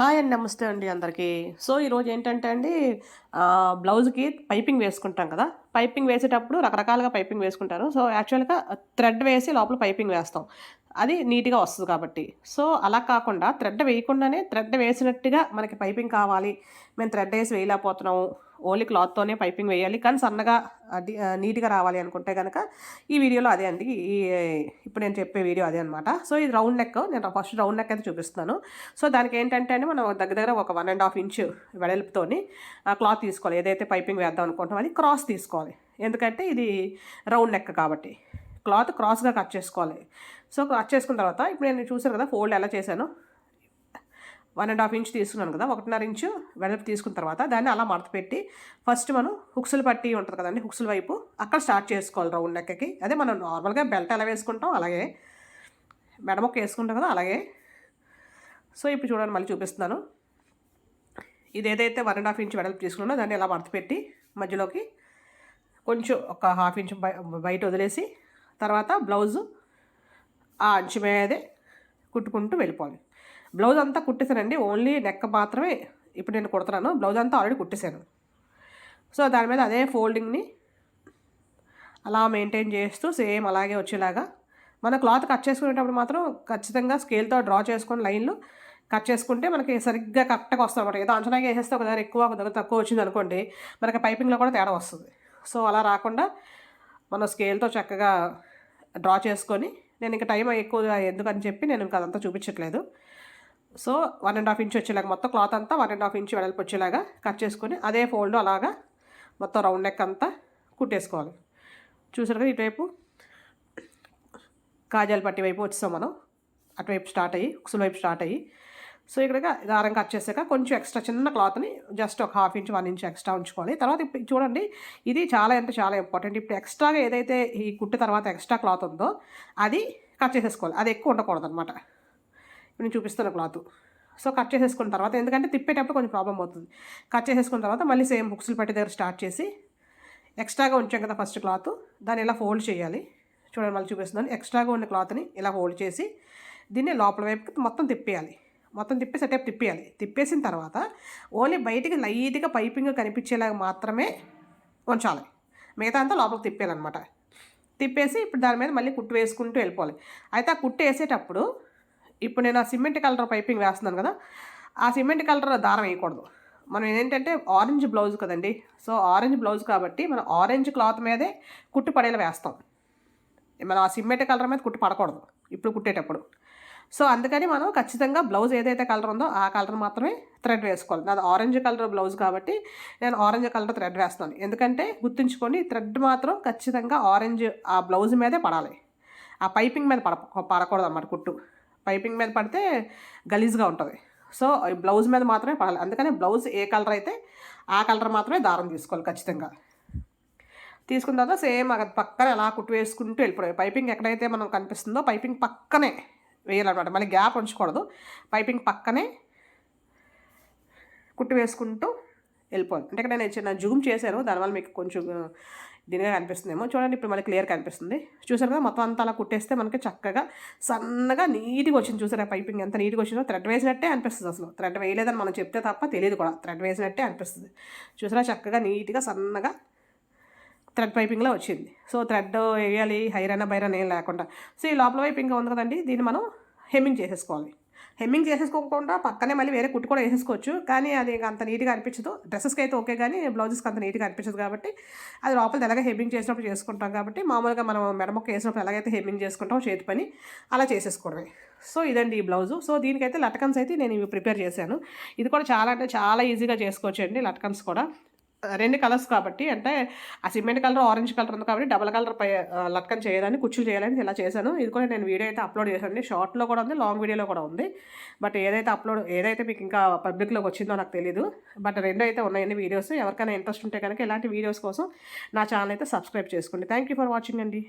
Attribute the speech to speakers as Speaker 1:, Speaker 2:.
Speaker 1: Hi అండి నమస్తే అండి అందరికీ. సో ఈరోజు ఏంటంటే అండి బ్లౌజ్కి పైపింగ్ వేసుకుంటాం కదా. పైపింగ్ వేసేటప్పుడు రకరకాలుగా పైపింగ్ వేసుకుంటారు. సో యాక్చువల్గా థ్రెడ్ వేసి లోపల పైపింగ్ వేస్తాం. అది నీట్గా వస్తుంది కాబట్టి. సో అలా కాకుండా థ్రెడ్ వేయకుండానే థ్రెడ్ వేసినట్టుగా మనకి పైపింగ్ కావాలి. మేము థ్రెడ్ వేసి వేయలేకపోతున్నాము. ఓన్లీ క్లాత్తోనే పైపింగ్ వేయాలి. కానీ సన్నగా అది నీట్గా రావాలి అనుకుంటే కనుక ఈ వీడియోలో అదే అండి. ఈ ఇప్పుడు నేను చెప్పే వీడియో అదే అనమాట సో ఇది రౌండ్ నెక్. నేను ఫస్ట్ రౌండ్ నెక్ అయితే చూపిస్తున్నాను. సో దానికి ఏంటంటే అండి మనం దగ్గర దగ్గర ఒక వన్ అండ్ హాఫ్ ఇంచ్ వెడల్పుతోని ఆ క్లాత్ తీసుకోవాలి. ఏదైతే పైపింగ్ వేద్దాం అనుకుంటామో అది క్రాస్ తీసుకోవాలి. ఎందుకంటే ఇది రౌండ్ నెక్ కాబట్టి. క్లాత్ క్రాస్గా కట్ చేసుకోవాలి. సో కట్ చేసుకున్న తర్వాత ఇప్పుడు నేను చూసాను కదా ఫోల్డ్ ఎలా చేశాను? వన్ అండ్ హాఫ్ ఇంచ్ తీసుకున్నాను కదా ఒకటిన్నర ఇంచు వెడల్పు తీసుకున్న తర్వాత దాన్ని అలా మడత పెట్టి ఫస్ట్ మనం హుక్స్లు పట్టి ఉంటుంది కదండి హుక్స్ల వైపు అక్కడ స్టార్ట్ చేసుకోవాలి రౌండ్ నెక్కకి. అదే మనం నార్మల్గా బెల్ట్ ఎలా వేసుకుంటాం అలాగే మెడమొక్క వేసుకుంటాం కదా అలాగే. సో ఇప్పుడు చూడండి మళ్ళీ చూపిస్తున్నాను. ఇది ఏదైతే వన్ అండ్ హాఫ్ ఇంచ్ వెడల్పు తీసుకున్నానో దాన్ని ఇలా మడత పెట్టి మధ్యలోకి కొంచెం ఒక హాఫ్ ఇంచ్ బయట వదిలేసి తర్వాత బ్లౌజు ఆ అంచు మీదే కుట్టుకుంటూ వెళ్ళిపోవాలి. బ్లౌజ్ అంతా కుట్టేశానండి. ఓన్లీ నెక్ మాత్రమే ఇప్పుడు నేను కుడుతున్నాను. బ్లౌజ్ అంతా ఆల్రెడీ కుట్టేశాను. సో దాని మీద అదే ఫోల్డింగ్ని అలా మెయింటైన్ చేస్తూ సేమ్ అలాగే వచ్చేలాగా మన క్లాత్ కట్ చేసుకునేటప్పుడు మాత్రం ఖచ్చితంగా స్కేల్తో డ్రా చేసుకొని లైన్లు కట్ చేసుకుంటే మనకి సరిగ్గా కరెక్ట్గా వస్తుంది అనమాట ఏదో అంచనాగా వేసేస్తే ఒక దగ్గర ఎక్కువ ఒక దగ్గర తక్కువ వచ్చింది అనుకోండి మనకి పైపింగ్లో కూడా తేడా వస్తుంది. సో అలా రాకుండా మనం స్కేల్తో చక్కగా డ్రా చేసుకొని నేను ఇంకా టైం ఎక్కువ ఎందుకని చెప్పి నేను ఇంకా అదంతా చూపించట్లేదు. So one and half inch వచ్చేలాగా మొత్తం క్లాత్ అంతా వన్ అండ్ హాఫ్ ఇంచ్ వెడల్పు వచ్చేలాగా కట్ చేసుకొని అదే ఫోల్డ్ అలాగా మొత్తం రౌండ్ నెక్ అంతా కుట్టేసుకోవాలి. చూసారు కదా ఇటువైపు కాజాల పట్టి వైపు వచ్చేసాం మనం. అటువైపు స్టార్ట్ అయ్యి ఉక్సుల వైపు స్టార్ట్ అయ్యి. సో ఇక్కడ దారం కట్ చేసాక కొంచెం ఎక్స్ట్రా చిన్న క్లాత్ని జస్ట్ ఒక half inch one inch extra ఉంచుకోవాలి. తర్వాత ఇప్పుడు చూడండి ఇది చాలా అంటే చాలా ఇంపార్టెంట్. ఇప్పుడు ఎక్స్ట్రాగా ఏదైతే ఈ కుట్టు తర్వాత ఎక్స్ట్రా క్లాత్ ఉందో అది కట్ చేసేసుకోవాలి. అది ఎక్కువ ఉండకూడదు అనమాట నేను చూపిస్తున్న క్లాత్. సో కట్ చేసేసుకున్న తర్వాత ఎందుకంటే తిప్పేటప్పుడు కొంచెం ప్రాబ్లం అవుతుంది. కట్ చేసేసుకున్న తర్వాత మళ్ళీ సేమ్ బుక్స్లు పెట్టి దగ్గర స్టార్ట్ చేసి ఎక్స్ట్రాగా ఉంచాం కదా ఫస్ట్ క్లాత్ దాన్ని ఇలా ఫోల్డ్ చేయాలి. చూడండి మళ్ళీ చూపిస్తున్నాను. ఎక్స్ట్రాగా ఉన్న క్లాత్ని ఇలా ఫోల్డ్ చేసి దీన్ని లోపల వైపుకి మొత్తం తిప్పేయాలి. మొత్తం తిప్పి సెటప్ తిప్పేయాలి. తిప్పేసిన తర్వాత ఓన్లీ బయటికి లైట్గా పైపింగ్ కనిపించేలాగా మాత్రమే ఉంచాలి. మిగతా అంతా లోపలికి తిప్పేయాలన్నమాట. తిప్పేసి ఇప్పుడు దాని మీద మళ్ళీ కుట్టు వేసుకుంటూ వెళ్ళిపోవాలి. అయితే ఆ కుట్టు వేసేటప్పుడు ఇప్పుడు నేను ఆ సిమెంట్ కలర్ పైపింగ్ వేస్తున్నాను కదా ఆ సిమెంట్ కలర్ దారం వేయకూడదు. మనం ఏంటంటే ఆరెంజ్ బ్లౌజ్ కదండి సో ఆరెంజ్ బ్లౌజ్ కాబట్టి మనం ఆరెంజ్ క్లాత్ మీదే కుట్టు పడేలా వేస్తాం. మనం ఆ సిమెంట్ కలర్ మీద కుట్టు పడకూడదు. ఇప్పుడు కుట్టేటప్పుడు. సో అందుకని మనం ఖచ్చితంగా బ్లౌజ్ ఏదైతే కలర్ ఉందో ఆ కలర్ మాత్రమే థ్రెడ్ వేసుకోవాలి. నాది ఆరెంజ్ కలర్ బ్లౌజ్ కాబట్టి నేను ఆరెంజ్ కలర్ థ్రెడ్ వేస్తాను. ఎందుకంటే గుర్తుంచుకోండి థ్రెడ్ మాత్రం ఖచ్చితంగా ఆరెంజ్ ఆ బ్లౌజ్ మీదే పడాలి. ఆ పైపింగ్ మీద పడ పడకూడదు అన్నమాట కుట్టు. పైపింగ్ మీద పడితే గలీజ్గా ఉంటుంది. సో బ్లౌజ్ మీద మాత్రమే పడాలి. అందుకని బ్లౌజ్ ఏ కలర్ అయితే ఆ కలర్ మాత్రమే దారం తీసుకోవాలి ఖచ్చితంగా. తీసుకున్న తర్వాత సేమ్ పక్కన ఎలా కుట్టు వేసుకుంటూ వెళ్ళిపోయాయి పైపింగ్ ఎక్కడైతే మనం కనిపిస్తుందో పైపింగ్ పక్కనే వేయాలన్నమాట. మళ్ళీ గ్యాప్ ఉంచకూడదు. పైపింగ్ పక్కనే కుట్టు వేసుకుంటూ వెళ్ళిపోవాలి. అంటే ఇక్కడ నేను చిన్న జూమ్ చేశాను. దానివల్ల మీకు కొంచెం దీనిగా కనిపిస్తుందేమో. చూడండి ఇప్పుడు మనకి క్లియర్ కనిపిస్తుంది. చూసారు కదా మొత్తం అంతా అలా కుట్టేస్తే మనకి చక్కగా సన్నగా నీట్గా వచ్చింది. చూసారా పైపింగ్ ఎంత నీట్గా వచ్చిందో. థ్రెడ్ వేసినట్టే అనిపిస్తుంది అసలు. థ్రెడ్ వేయలేదని మనం చెప్తే తప్ప తెలియదు కూడా. థ్రెడ్ వేసినట్టే అనిపిస్తుంది. చూసారా చక్కగా నీట్గా సన్నగా థ్రెడ్ పైపింగ్లో వచ్చింది. సో థ్రెడ్ వేయాలి హైరన్ బైరన్ ఏం లేకుండా. సో ఈ లోపల వైపు ఇంకా ఉంది కదండి దీన్ని మనం హెమ్మింగ్ చేసేసుకోవాలి. హెమ్మింగ్ చేసేసుకోకుండా పక్కనే మళ్ళీ వేరే కుట్టు కూడా వేసేసుకోవచ్చు. కానీ అది అంత నీట్గా అనిపించదు. డ్రెస్సెస్కి అయితే ఓకే కానీ బ్లౌజెస్కి అంత నీట్గా అనిపించదు కాబట్టి అది లోపల ఎలాగ హెమ్మింగ్ చేసినప్పుడు చేసుకుంటాం కాబట్టి మామూలుగా మనం మెడమొక్క వేసినప్పుడు ఎలాగైతే హెమ్మింగ్ చేసుకుంటామో చేతి పని అలా చేసేసుకోవడమే. సో ఇదండి ఈ బ్లౌజు. సో దీనికైతే లటకన్స్ అయితే నేను ఇవి ప్రిపేర్ చేశాను. ఇది కూడా చాలా అంటే చాలా ఈజీగా చేసుకోవచ్చు అండి లటకన్స్ కూడా. రెండు కలర్స్ కాబట్టి అంటే ఆ సిమెంట్ కలర్ ఆరెంజ్ కలర్ ఉంది కాబట్టి డబల్ కలర్ పై ఆ, లట్కన్ చేయదని చేయాలని ఇలా చేశాను. ఇది కూడా నేను వీడియో అయితే అప్లోడ్ చేశాను. షార్ట్లో కూడా ఉంది లాంగ్ వీడియోలో కూడా ఉంది. బట్ ఏదైతే అప్లోడ్ ఏదైతే మీకు ఇంకా పబ్లిక్లోకి వచ్చిందో నాకు తెలియదు బట్ రెండు అయితే ఉన్నాయండి వీడియోస్. ఎవరికైనా ఇంట్రెస్ట్ ఉంటే కనుక ఇలాంటి వీడియోస్ కోసం నా ఛానల్ అయితే సబ్స్క్రైబ్ చేసుకోండి. థ్యాంక్ యూ ఫర్ వాచింగ్ అండి.